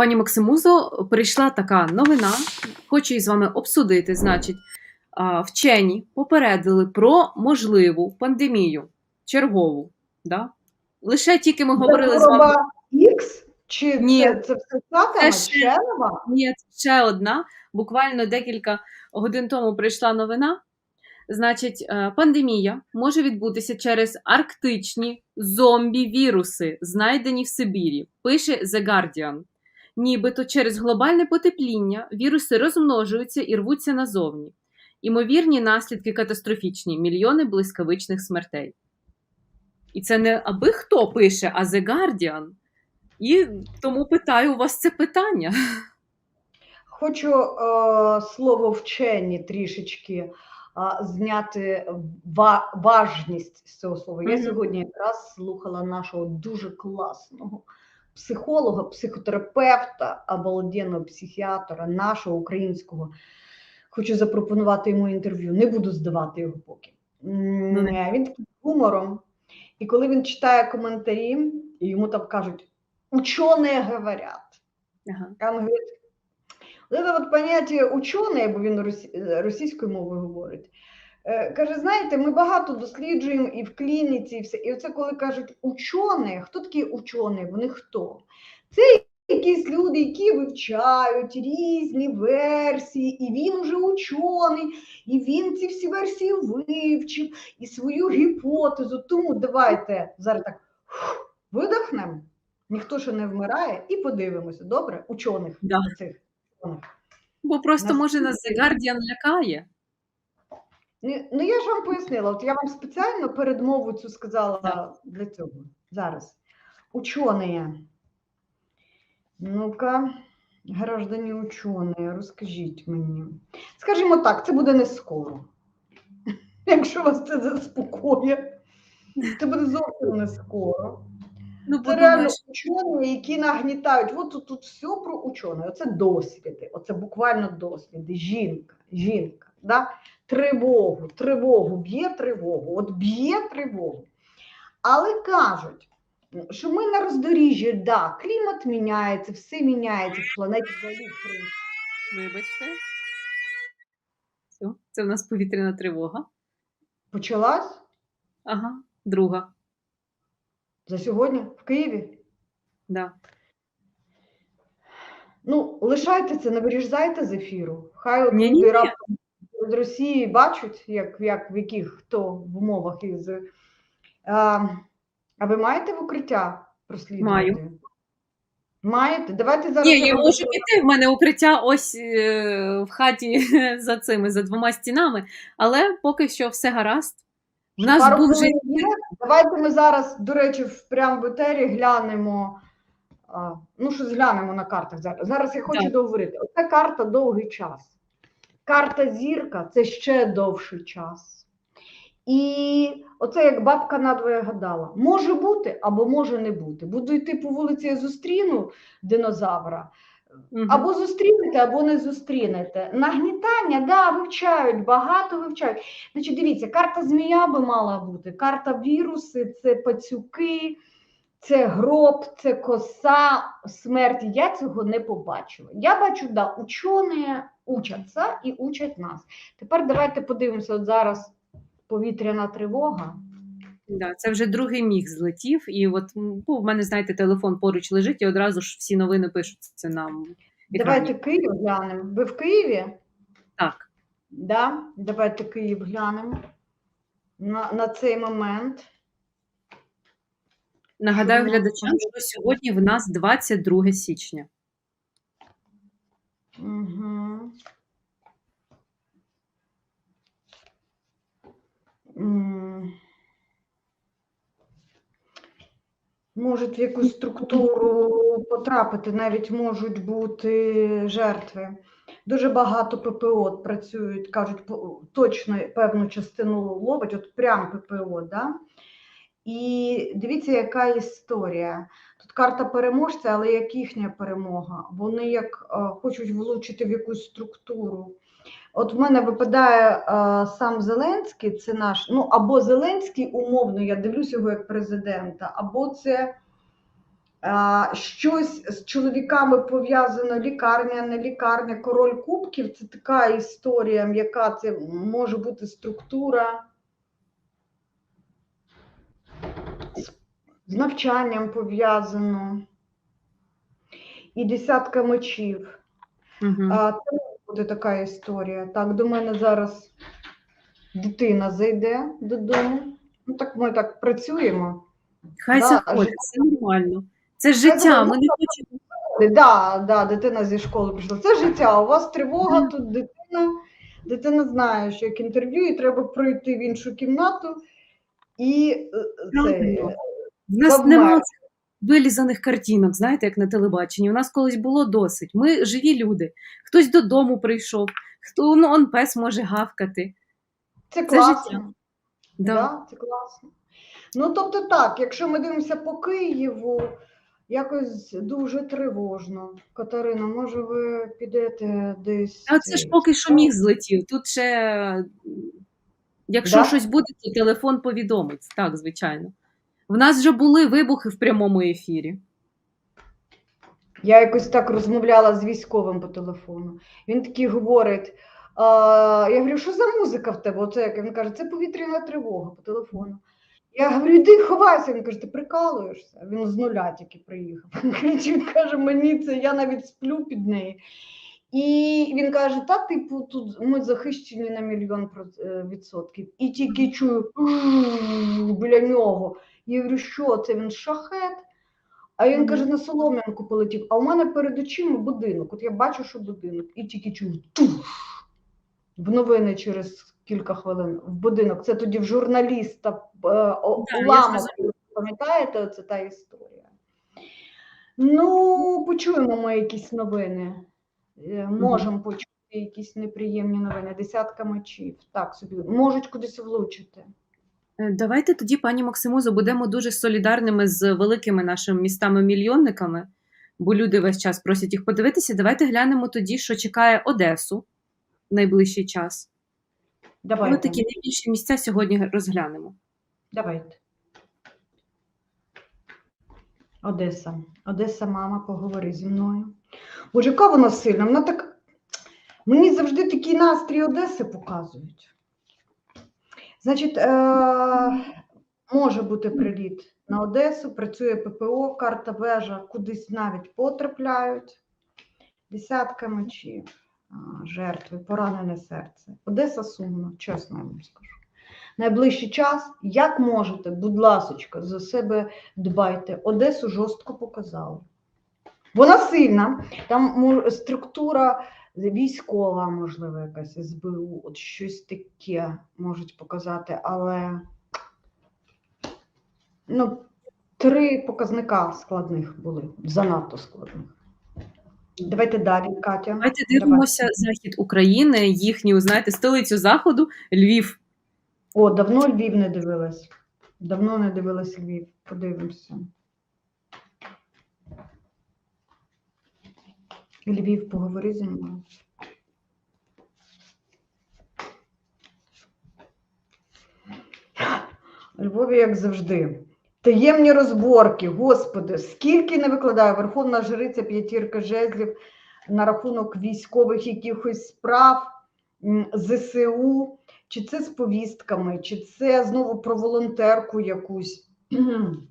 Пані Максимузо, прийшла така новина. Хочу її з вами обсудити. Значить, вчені попередили про можливу пандемію чергову. Да? Лише тільки ми говорили з вами. X? Чи Ні. це, це все? Це ще- Ще? Ні, ще одна. Буквально декілька годин тому прийшла новина. Значить, е, пандемія може відбутися через арктичні зомбі-віруси, знайдені в Сибірі. Пише The Guardian. Нібито через глобальне потепління віруси розмножуються і рвуться назовні. Імовірні наслідки катастрофічні мільйони блискавичних смертей. І це не аби хто пише, а The Guardian. І тому питаю у вас це питання. Хочу е, слово вчені трішечки е, зняти ва- важність з цього слова. Я сьогодні якраз слухала нашого дуже класного психолога, психотерапевта, обалденного психіатра, нашого українського. Хочу запропонувати йому інтерв'ю. Не буду здавати його поки. Ну. Він такий гумором. І коли він читає коментарі, і йому там кажуть, учені говорять. Ага. Он говорит, вот это вот учений, бо він російською мовою говорить. Е, Каже, знаєте, ми багато досліджуємо і в клініці, і все. І оце коли кажуть учені, хто такі учені? Вони хто? Це якісь люди, які вивчають різні версії, і він уже учений, і він ці всі версії вивчив, і свою гіпотезу. Тому давайте зараз так видихнемо. Ніхто ще не вмирає, і подивимося, добре? Учених Да. цих учених. Бо просто може нас The Guardian лякає. Ну, ну я ж вам пояснила, от я вам спеціально передмову цю сказала для цього. Зараз. Учені. Ну-ка, граждані учені, розкажіть мені. Скажімо так, це буде не скоро. Якщо вас це заспокоює, це буде зовсім не скоро. Ну, Це реально учені, які нагнітають. От тут, тут все про учених. Оце досвіди, оце буквально досвіди. Жінка, жінка, да? Тривогу, тривогу, б'є тривогу, от б'є тривогу. Але кажуть, що ми на роздоріжжі, да, клімат міняється, все міняється в планеті взагалі. вибачте. Все, це в нас повітряна тривога. Почалась Ага, друга. за сьогодні в Києві. Да. Ну, лишайте це, не вирізайте з ефіру. Хай от Ні-ні-ні. раптом з Росії бачать, як, як в яких хто в умовах із. А, а ви маєте в укриття прослідувати? Маю. Маєте? Давайте зараз. Ні, я можу піти. В мене укриття ось е, в хаті за цими, за двома стінами, але поки що все гаразд. В нас Пару був вже є. Давайте ми зараз, до речі, в прямо в етері глянемо. А, ну, щось глянемо на картах зараз. Зараз я хочу Так. договорити. Оця карта довгий час. Карта зірка це ще довший час. І оце як бабка надвоє гадала. Може бути або може не бути. Буду йти по вулиці, я зустріну динозавра. Або зустрінете, або не зустрінете. Нагнітання, да, вивчають, багато вивчають. Значить, дивіться, карта змія би мала бути, карта віруси, це пацюки, це гроб, це коса, смерть. Я цього не побачила. Я бачу, да, учені учаться і учать нас. Тепер давайте подивимося, от зараз повітряна тривога. Да, це вже другий міг злетів, і от ну, в мене, знаєте, телефон поруч лежить, і одразу ж всі новини пишуться нам. Давайте Київ глянемо. Ви в Києві? Так. Да? Давайте Київ глянемо на, на цей момент. Нагадаю глядачам, що сьогодні в нас 22 січня. Угу. Можуть в якусь структуру потрапити, навіть можуть бути жертви. Дуже багато ППО працюють, кажуть, точно певну частину ловить, от прям ППО, да? І дивіться, яка історія. Тут карта переможця, але як їхня перемога. Вони як е, хочуть влучити в якусь структуру. От в мене випадає е, сам Зеленський, це наш, ну або Зеленський умовно, я дивлюсь його як президента, або це А, щось з чоловіками пов'язано лікарня, не лікарня, король кубків це така історія, яка це може бути структура з навчанням пов'язано. І десятка мечів. Угу. А, це бути така історія. Так, до мене зараз дитина зайде додому. Ну, так ми так працюємо. Хай да, заходить, це нормально. Це життя. Ми не хочемо. Да, да, дитина зі школи прийшла. Це життя. У вас тривога, Мгм. тут дитина. Дитина знає, що як інтерв'ю, і треба пройти в іншу кімнату. І е, це. В нас немає вилізаних картинок, знаєте, як на телебаченні. У нас колись було досить. Ми живі люди. Хтось додому прийшов, хто ну, он пес може гавкати. це це класно. життя. Да. Да. це класно. Ну, тобто так, якщо ми дивимося по Києву, якось дуже тривожно. Катерина, може, ви підете десь. А це ж поки що міг злетів. Тут ще, якщо Да? щось буде, то телефон повідомить. Так, звичайно. В нас вже були вибухи в прямому ефірі. Я якось так розмовляла з військовим по телефону. Він такий говорить: а, я говорю, що за музика в тебе? Оце як він каже, це повітряна тривога по телефону. Я говорю, йди ховайся. Він каже, ти прикалуєшся. Він з нуля тільки приїхав. Він каже, мені це, я навіть сплю під неї. І він каже: та, типу, тут ми захищені на мільйон е, відсотків. І тільки чую біля нього. Я говорю, що це він шахет? А він каже, на солом'янку полетів. А у мене перед очима будинок. От я бачу, що будинок, і тільки чую туш. В новини через кілька хвилин в будинок. Це тоді в журналіста е, уламок. Пам'ятаєте, оце та історія? Ну, почуємо ми якісь новини. Е, Можемо почути якісь неприємні новини. Десятка мечів. Так собі можуть кудись влучити. Е, Давайте тоді, пані Максимузо, будемо дуже солідарними з великими нашими містами-мільйонниками, бо люди весь час просять їх подивитися. Давайте глянемо тоді, що чекає Одесу в найближчий час. Давайте. Ми такі найбільші місця сьогодні розглянемо. Давайте. Одеса. Одеса, мама, поговори зі мною. Боже, яка вона сильна. Вона так. Мені завжди такий настрій Одеси показують. Значить, е- може бути приліт на Одесу, працює ППО, карта вежа, кудись навіть потрапляють. Десятка мечів, а, жертви, поранене серце. Одеса сумно, чесно я вам скажу. Найближчий час, як можете, будь ласочка, за себе дбайте. Одесу жорстко показали. Вона сильна, там структура військова, можливо, якась СБУ, от щось таке можуть показати, але ну, три показника складних були, занадто складних. Давайте далі, Катя. Давайте дивимося захід України, їхню, знаєте, столицю заходу, Львів. О, давно Львів не дивилась. Давно не дивилась Львів. Подивимося. Львів, поговори зі мною. Львові, як завжди. Таємні розборки, господи, скільки не викладає Верховна Жриця П'ятірка жезлів на рахунок військових якихось справ ЗСУ, чи це з повістками, чи це знову про волонтерку якусь.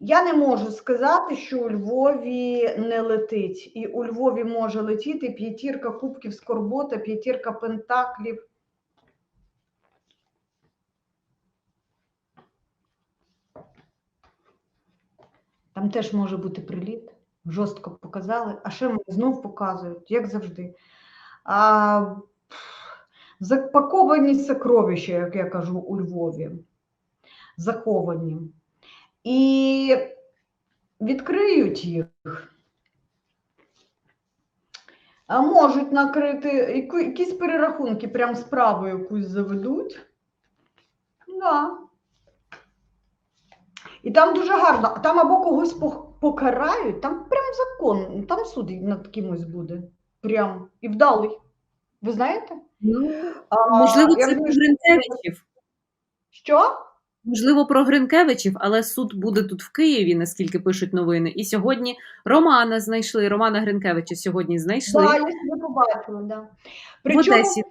Я не можу сказати, що у Львові не летить. І у Львові може летіти п'ятірка кубків скорбота, п'ятірка пентаклів. Там теж може бути приліт. Жорстко показали, а ще мені знов показують, як завжди. А, запаковані сокровища, як я кажу, у Львові. Заховані. І відкриють їх. А можуть накрити якісь перерахунки, прям справу якусь заведуть. Да. І там дуже гарно. Там або когось покарають, там прям закон, там суд над кимось буде. Прям і вдалий. Ви знаєте? Ну, А, можливо, це думаю, Гринкевичів. Що? Можливо, про Гринкевичів, але суд буде тут в Києві, наскільки пишуть новини. І сьогодні Романа знайшли. Романа Гринкевича сьогодні знайшли. Да, я побачила, да. Причому Одесі е,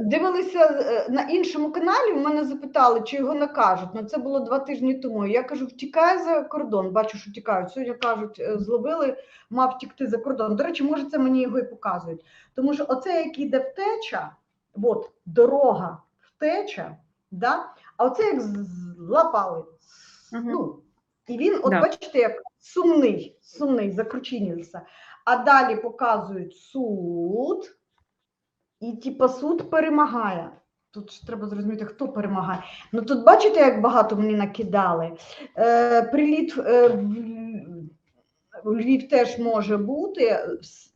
дивилися е, на іншому каналі, в мене запитали, чи його накажуть. Ну, це було два тижні тому. Я кажу, втікає за кордон. Бачу, що тікають. Сьогодні кажуть, е, зловили, мав втікти за кордон. До речі, може, це мені його і показують. Тому що оце, як іде втеча, от дорога втеча, да? А оце як злапали. Мгм. Ну, і він, от Да. бачите, як сумний, сумний, закручинився. А далі показують суд, і типа суд перемагає. Тут ж треба зрозуміти, хто перемагає. Ну тут бачите, як багато мені накидали. Е, приліт е, в, в Львів теж може бути.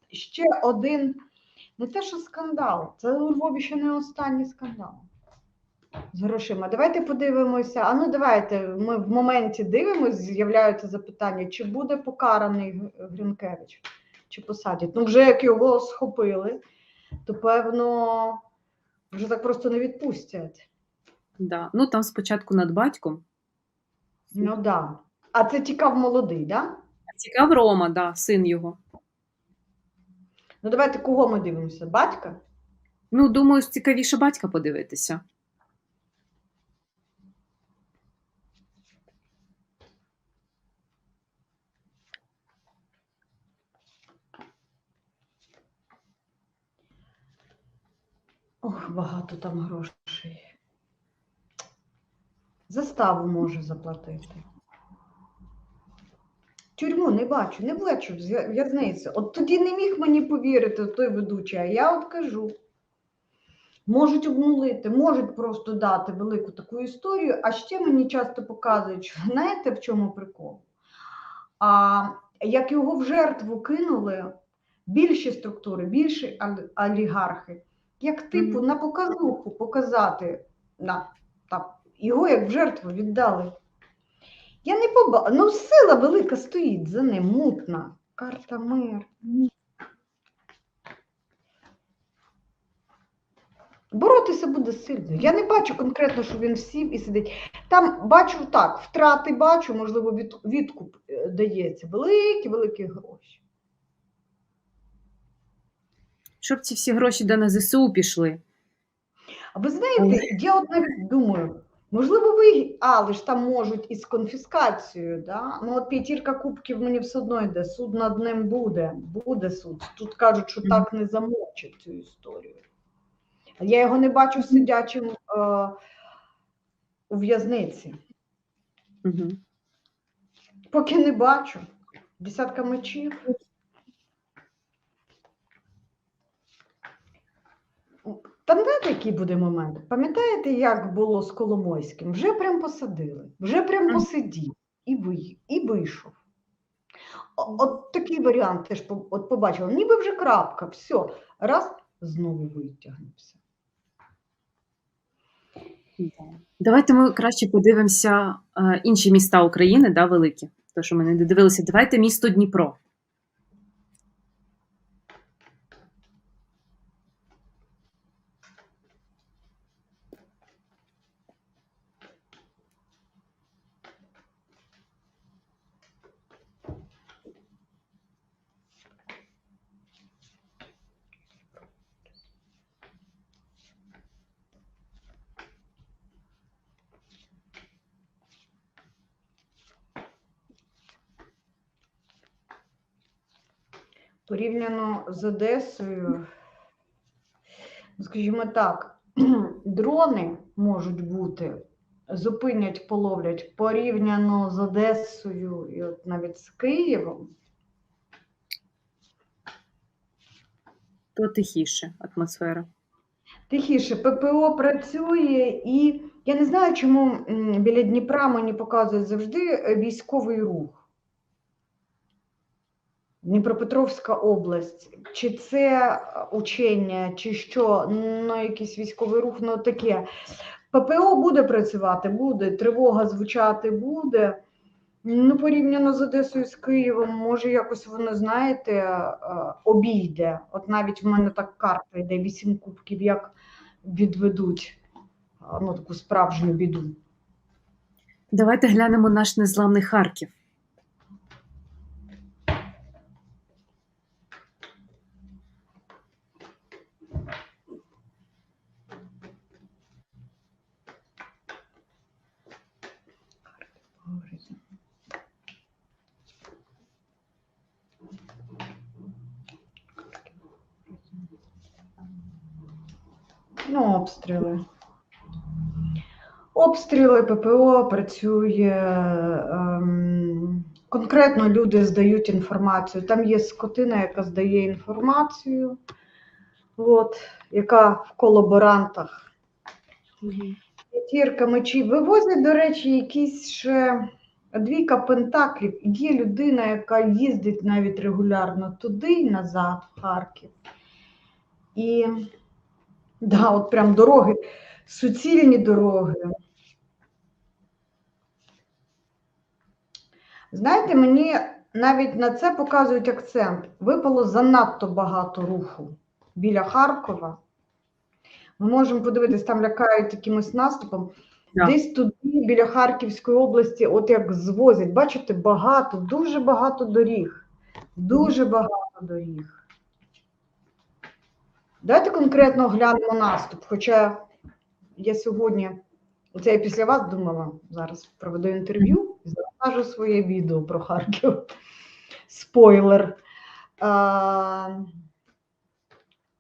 Ще один, не те, що скандал, це у Львові ще не останній скандал з грошима. Давайте подивимося. А ну давайте. Ми в моменті дивимося, з'являються запитання, чи буде покараний Гринкевич, чи посадять. Ну, вже як його схопили, то певно вже так просто не відпустять. Да. Ну там спочатку над батьком. Ну да. А це тікав молодий, да? Цікав Рома, да, син його. Ну давайте кого ми дивимося? Батька? Ну, думаю, цікавіше батька подивитися. Багато там грошей. Заставу може заплатити. Тюрму не бачу, не бачу в'я- в'язницю. От тоді не міг мені повірити той ведучий, а я от кажу. Можуть обнулити, можуть просто дати велику таку історію, а ще мені часто показують, що знаєте, в чому прикол? А як його в жертву кинули більші структури, більші олігархи, як типу на показуху показати, на, так, його як в жертву віддали. Я не поба... Ну, сила велика стоїть за ним, мутна. Карта мир. Боротися буде сильно. Я не бачу конкретно, що він сів і сидить. Там бачу так, втрати бачу, можливо, від, відкуп е, дається. Великі, великі гроші. Щоб ці всі гроші до на ЗСУ пішли. А ви знаєте, я от навіть думаю, можливо, ви, але ж там можуть із конфіскацією, да? ну от п'ятірка кубків мені все одно йде, суд над ним буде, буде суд. Тут кажуть, що так не замовчать цю історію. Я його не бачу сидячим е, у в'язниці. Угу. Поки не бачу. Десятка мечів. Там знаєте, який буде момент? Пам'ятаєте, як було з Коломойським? Вже прям посадили, вже прям посидів і, ви, і вийшов. От такий варіант теж от побачила. Ніби вже крапка, все, раз, знову витягнувся. Давайте ми краще подивимося е, інші міста України, да, великі. То, що ми не додивилися. Давайте місто Дніпро. Порівняно з Одесою, скажімо так, дрони можуть бути, зупинять, половлять порівняно з Одесою і от навіть з Києвом. То тихіше атмосфера. Тихіше, ППО працює, і я не знаю, чому біля Дніпра мені показують завжди е, військовий рух. Дніпропетровська область. Чи це е, учення, чи що, ну, якийсь військовий рух, ну таке. ППО буде працювати, буде, тривога звучати буде. Ну, порівняно з Одесою з Києвом, може, якось воно, знаєте, е, обійде. От навіть в мене так карта йде вісім кубків, як відведуть е, ну, таку справжню біду. Давайте глянемо наш незламний Харків. Ну, обстріли. Обстріли ППО працює. Ем, конкретно люди здають інформацію. Там є скотина, яка здає інформацію, от, яка в колаборантах. П'ятірка мечів. Вивозять, до речі, якісь ще двійка пентаклів. Є людина, яка їздить навіть регулярно туди і назад, в Харків. І да, от прям дороги, суцільні дороги. Знаєте, мені навіть на це показують акцент. Випало занадто багато руху біля Харкова. Ми можемо подивитись, там лякають якимось наступом. Да. Десь туди, біля Харківської області, от як звозять, бачите, багато, дуже багато доріг. Дуже багато доріг. Давайте конкретно глянемо наступ. Хоча я сьогодні, оце я після вас думала, зараз проведу інтерв'ю і своє відео про Харків. Спойлер. А,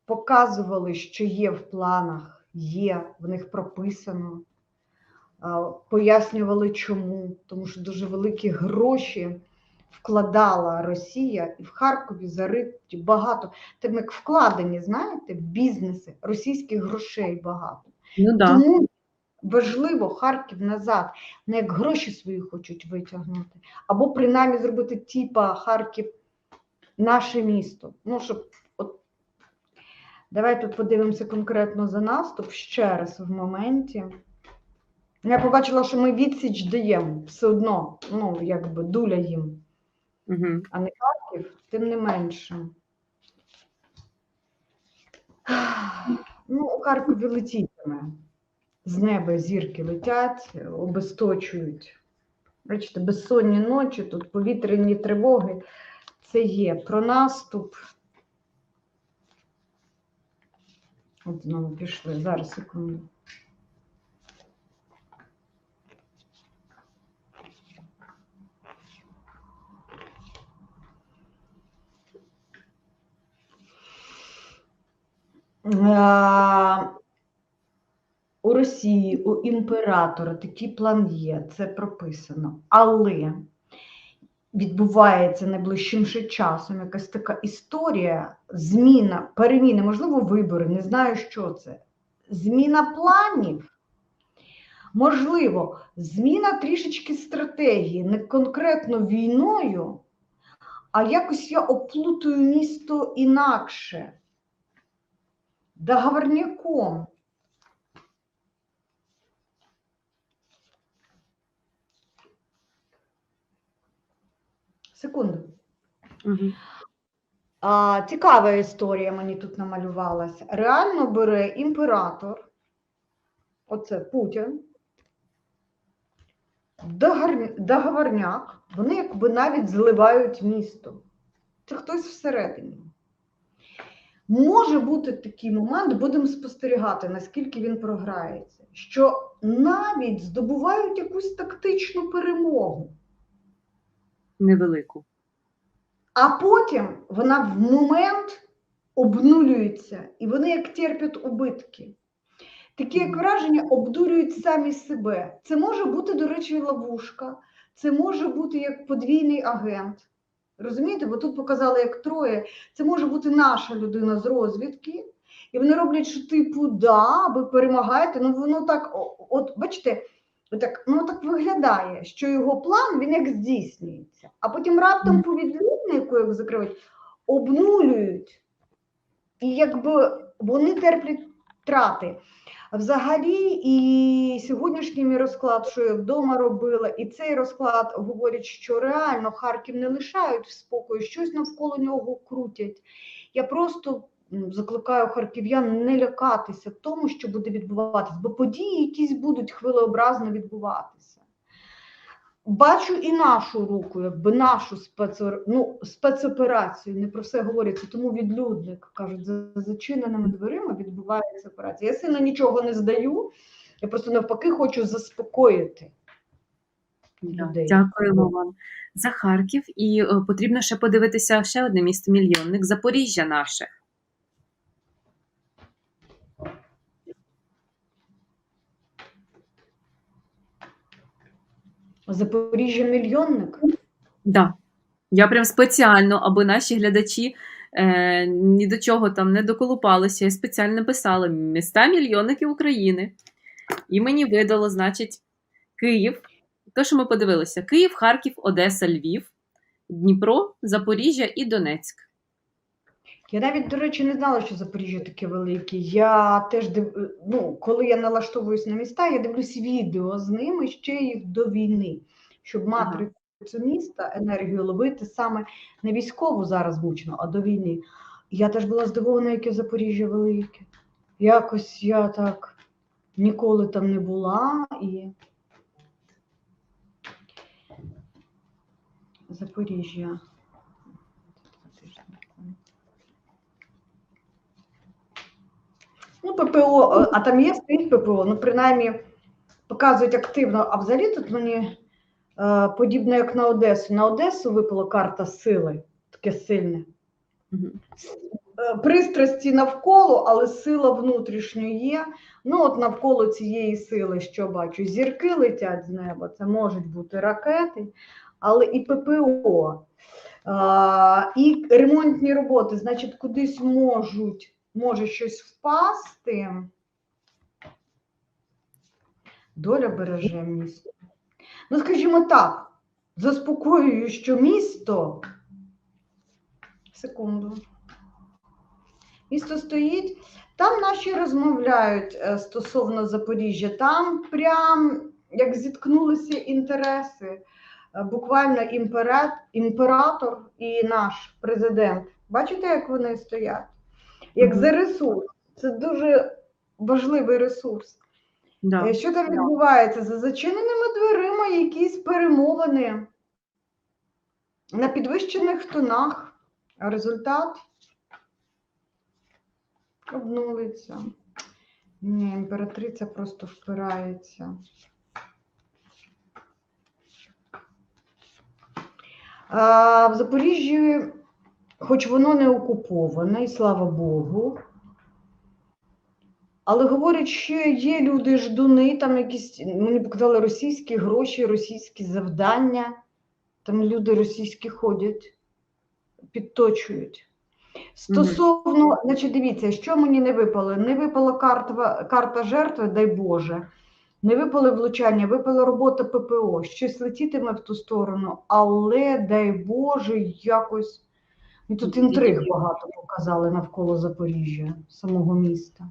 показували, що є в планах, є, в них прописано. А, Пояснювали чому, тому що дуже великі гроші вкладала Росія і в Харкові зариті багато. Там як вкладені, знаєте, в бізнеси російських грошей багато. Ну да. Тому важливо Харків назад, не як гроші свої хочуть витягнути, або принаймні зробити типа Харків наше місто. Ну, щоб от... Давай тут подивимося конкретно за наступ ще раз в моменті. Я побачила, що ми відсіч даємо все одно, ну, якби дуля їм, Угу. а не Харків, тим не менше. Ну, у Харкові летітиме. З неба зірки летять, обесточують. Бачите, безсонні ночі, тут повітряні тривоги. Це є про наступ. От знову пішли. Зараз секунду. Е, У Росії, у імператора такий план є, це прописано. Але відбувається найближчим часом якась така історія, зміна, переміни, можливо, вибори, не знаю, що це. Зміна планів. Можливо, зміна трішечки стратегії, не конкретно війною, а якось я оплутую місто інакше. Договорняком. Секунду. Угу. А, цікава історія мені тут намалювалася. Реально бере імператор, оце Путін, договорняк, вони якби навіть зливають місто. Це хтось всередині. Може бути такий момент, будемо спостерігати, наскільки він програється, що навіть здобувають якусь тактичну перемогу. Невелику. А потім вона в момент обнулюється, і вони як терпять убитки. Такі як враження обдурюють самі себе. Це може бути, до речі, ловушка, це може бути як подвійний агент. Розумієте, бо тут показали як троє. Це може бути наша людина з розвідки, і вони роблять, що типу, да, ви перемагаєте. Ну воно так, от бачите, так, ну так виглядає, що його план він як здійснюється, а потім раптом по відлюднику, як закривають, обнулюють. І якби вони терплять втрати. Взагалі, і сьогоднішній мій розклад, що я вдома робила, і цей розклад говорять, що реально Харків не лишають в спокою, щось навколо нього крутять. Я просто закликаю харків'ян не лякатися тому, що буде відбуватися, бо події якісь будуть хвилеобразно відбуватися. бачу і нашу руку, якби нашу спецор... ну, спецоперацію. Не про все говориться, тому відлюдник кажуть, за зачиненими дверима відбувається операція. Я сильно нічого не здаю, я просто навпаки хочу заспокоїти. Людей. Дякуємо вам за Харків. І е, потрібно ще подивитися ще одне місто мільйонник Запоріжжя наше. Запоріжжя мільйонник. Да. Я прям спеціально, аби наші глядачі е, ні до чого там не доколупалися, я спеціально писала міста мільйонники України. І мені видало, значить, Київ. То, що ми подивилися: Київ, Харків, Одеса, Львів, Дніпро, Запоріжжя і Донецьк. Я навіть, до речі, не знала, що Запоріжжя таке велике. Я теж див... ну, коли я налаштовуюсь на міста, я дивлюсь відео з ними ще їх до війни, щоб мати цю міста, енергію ловити саме не військову зараз гучно, а до війни. Я теж була здивована, яке Запоріжжя велике. Якось я так ніколи там не була і. Запоріжжя. Ну, ППО, е, а там є стоїть ППО, ну, принаймні, показують активно, а взагалі тут мені е, подібно, як на Одесу. На Одесу випала карта сили, таке сильне. Е, Пристрасті навколо, але сила внутрішня є. Ну, от навколо цієї сили, що бачу, зірки летять з неба, це можуть бути ракети, але і ППО, а, і ремонтні роботи, значить, кудись можуть, може щось впасти. Доля береже місто. Ну, скажімо так, заспокоюю, що місто. Секунду. Місто стоїть. Там наші розмовляють е, стосовно Запоріжжя. Там прям як зіткнулися інтереси. Е, Буквально імперат, імператор і наш президент. Бачите, як вони стоять? Як за ресурс. Це дуже важливий ресурс. Да. Е, Що там відбувається? За зачиненими дверима якісь перемовини на підвищених тонах. А результат обнулиться. Ні, імператриця просто впирається. А, в Запоріжжі, хоч воно не окуповане, і слава Богу, але говорять, що є люди ждуни, там якісь, мені показали російські гроші, російські завдання. Там люди російські ходять, підточують. Стосовно, значить, дивіться, що мені не випало? Не випала карта, карта жертви, дай Боже. Не випали влучання, випала робота ППО. Щось летітиме в ту сторону, але дай Боже, якось. І тут інтриг багато показали навколо Запоріжжя, самого міста.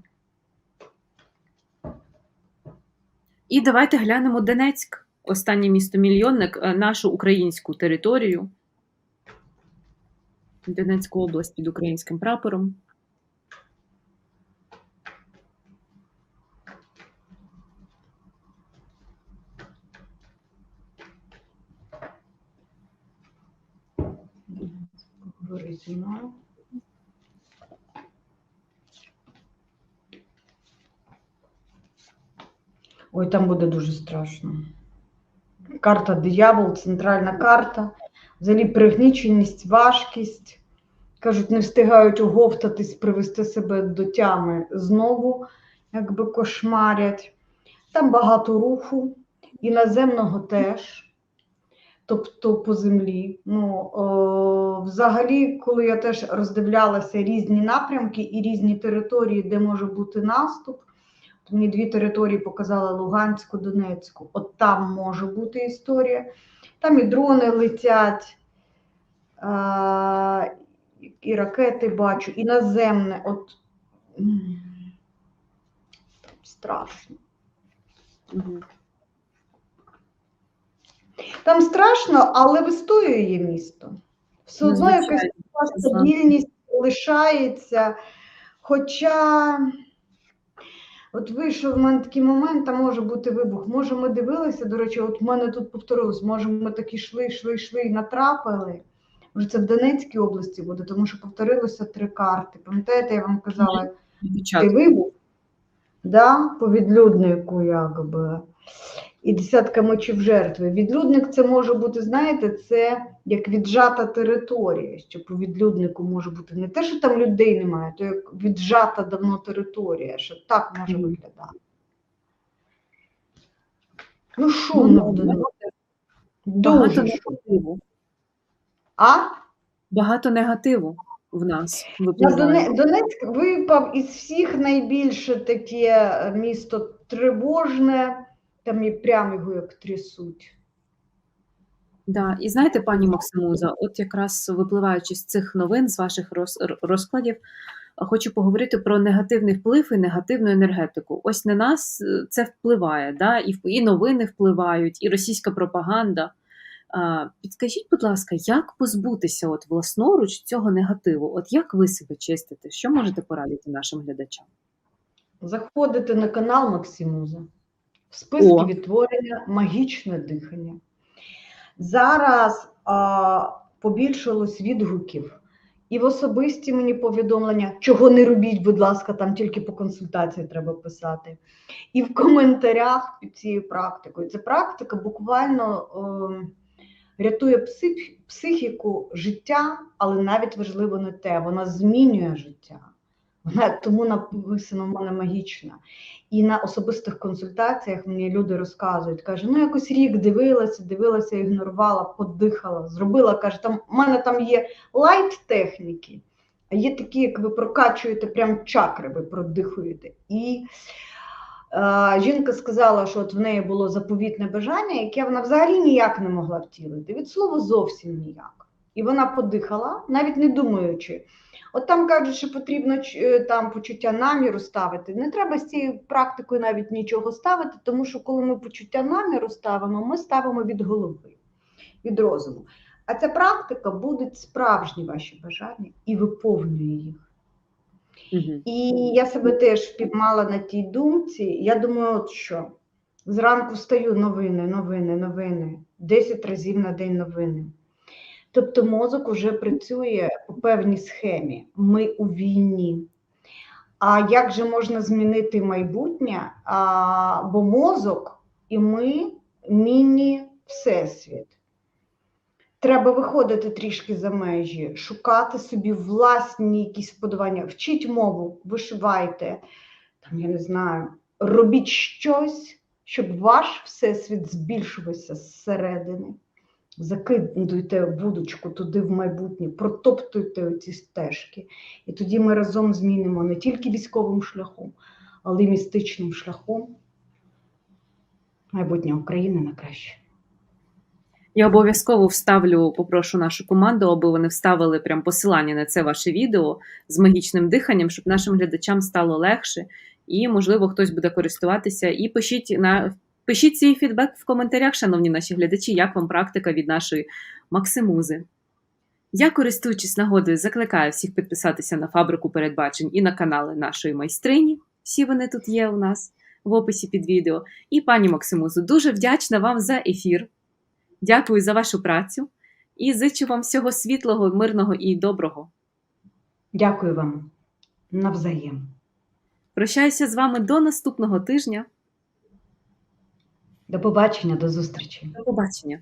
І давайте глянемо Донецьк, останнє місто мільйонник, е, нашу українську територію. Донецьку область під українським прапором. Говори зі мною. Ой, там буде дуже страшно. Карта диявол, центральна карта. Взагалі пригніченість, важкість. Кажуть, не встигають оговтатись, привести себе до тями знову, якби кошмарять. Там багато руху, і наземного теж, тобто по землі. Ну, о, взагалі, коли я теж роздивлялася різні напрямки і різні території, де може бути наступ, то мені дві території показала Луганську, Донецьку. От там може бути історія. Там і дрони летять, і ракети бачу, і наземне. От страшно. Мгм. Там страшно, але вистоює місто. Все одно якась така стабільність лишається. Хоча От вийшов в мене такий момент, там може бути вибух. Може, ми дивилися, до речі, от в мене тут повторилось, може, ми так йшли, йшли, йшли і натрапили. Може, це в Донецькій області буде, тому що повторилося три карти. Пам'ятаєте, я вам казала, цей вибух, да, по відлюднику, якби. І десятка мечів жертви. Відлюдник це може бути, знаєте, це як віджата територія, що по відлюднику може бути не те, що там людей немає, то як віджата давно територія, що так може виглядати. Ну, Донецьку. Багато Дуже шумно. негативу. А? Багато негативу в нас На Донецьк випав із всіх найбільше таке місто тривожне, там і прямо його як трясуть. Да. І знаєте, пані Максимуза, от якраз випливаючи з цих новин, з ваших роз, розкладів, хочу поговорити про негативний вплив і негативну енергетику. Ось на нас е, це впливає, да? і, і новини впливають, і російська пропаганда. А, Підскажіть, будь ласка, як позбутися от власноруч цього негативу? От як ви себе чистите? Що можете порадити нашим глядачам? Заходите на канал Максимуза, в списки О. відтворення магічне дихання. Зараз а, побільшилось відгуків. І в особисті мені повідомлення, чого не робіть, будь ласка, там тільки по консультації треба писати. І в коментарях під цією практикою. Ця практика буквально е, рятує псих, психіку життя, але навіть важливо не те, вона змінює життя. Тому написано в мене магічна. І на особистих консультаціях мені люди розказують, каже, ну якось рік дивилася, дивилася, ігнорувала, подихала, зробила. Каже, там у мене там є лайт техніки, а є такі, як ви прокачуєте прям чакри, ви продихуєте. І е, жінка сказала, що от в неї було заповітне бажання, яке вона взагалі ніяк не могла втілити. Від слова зовсім ніяк. І вона подихала, навіть не думаючи. От там кажуть, що потрібно е, там почуття наміру ставити. Не треба з цією практикою навіть нічого ставити, тому що коли ми почуття наміру ставимо, ми ставимо від голови, від розуму. А ця практика буде справжні ваші бажання і виповнює їх. Угу. І я себе теж впіймала на тій думці. Я думаю, от що зранку встаю новини, новини, новини, 10 разів на день новини. Тобто мозок вже працює по певній схемі. Ми у війні. А як же можна змінити майбутнє? А, бо мозок і ми міні-всесвіт. Треба виходити трішки за межі, шукати собі власні якісь вподобання. Вчіть мову, вишивайте, там, я не знаю, робіть щось, щоб ваш всесвіт збільшувався зсередини. Закидуйте вудочку туди в майбутнє, протоптуйте оці стежки. І тоді ми разом змінимо не тільки військовим шляхом, але й містичним шляхом майбутнє України на краще. Я обов'язково вставлю, попрошу нашу команду, аби вони вставили прям посилання на це ваше відео з магічним диханням, щоб нашим глядачам стало легше, і, можливо, хтось буде користуватися. І пишіть на пишіть свій фідбек в коментарях, шановні наші глядачі, як вам практика від нашої Максимузи. Я, користуючись нагодою, закликаю всіх підписатися на фабрику передбачень і на канали нашої майстрині. Всі вони тут є у нас в описі під відео. І пані Максимузу, дуже вдячна вам за ефір. Дякую за вашу працю і зичу вам всього світлого, мирного і доброго. Дякую вам навзаєм. Прощаюся з вами до наступного тижня. До побачення, до зустрічі. До побачення.